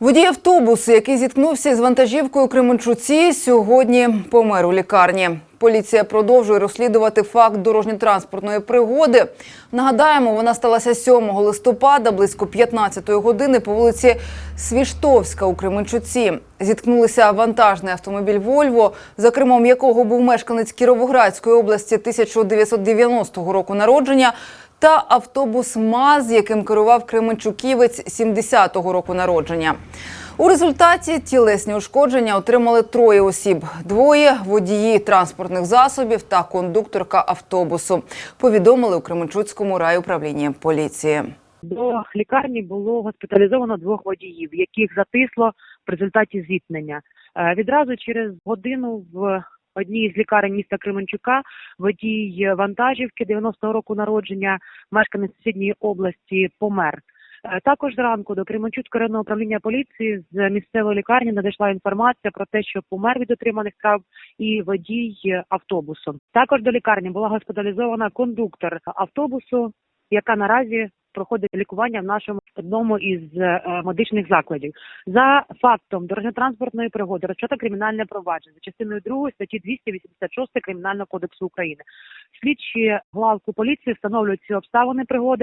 Водій автобусу, який зіткнувся з вантажівкою Кременчуці, сьогодні помер у лікарні. Поліція продовжує розслідувати факт дорожньо-транспортної пригоди. Нагадаємо, вона сталася 7 листопада близько 15 години по вулиці Свіштовська у Кременчуці. Зіткнулися вантажний автомобіль «Вольво», за кермом якого був мешканець Кіровоградської області 1990 року народження, та автобус МАЗ, яким керував Кременчуківець 70-го року народження. У результаті тілесні ушкодження отримали троє осіб: двоє водії транспортних засобів та кондукторка автобусу. Повідомили у Кременчуцькому райуправлінні поліції. До лікарні було госпіталізовано двох водіїв, яких затисло в результаті зіткнення. Е, Відразу через годину в одній з лікарень міста Кременчука водій вантажівки 90-го року народження, мешканець сусідньої області, помер. Е, Також зранку до Кременчуцького районного управління поліції з місцевої лікарні надійшла інформація про те, що помер від отриманих травм і водій автобусу. Також до лікарні була госпіталізована кондуктор автобусу, яка наразі проходить лікування в нашому одному із е, медичних закладів. За фактом дорожньо-транспортної пригоди розчата кримінальне провадження за частиною 2 статті 286 Кримінального кодексу України. Слідчі главку поліції встановлюють ці обставини пригоди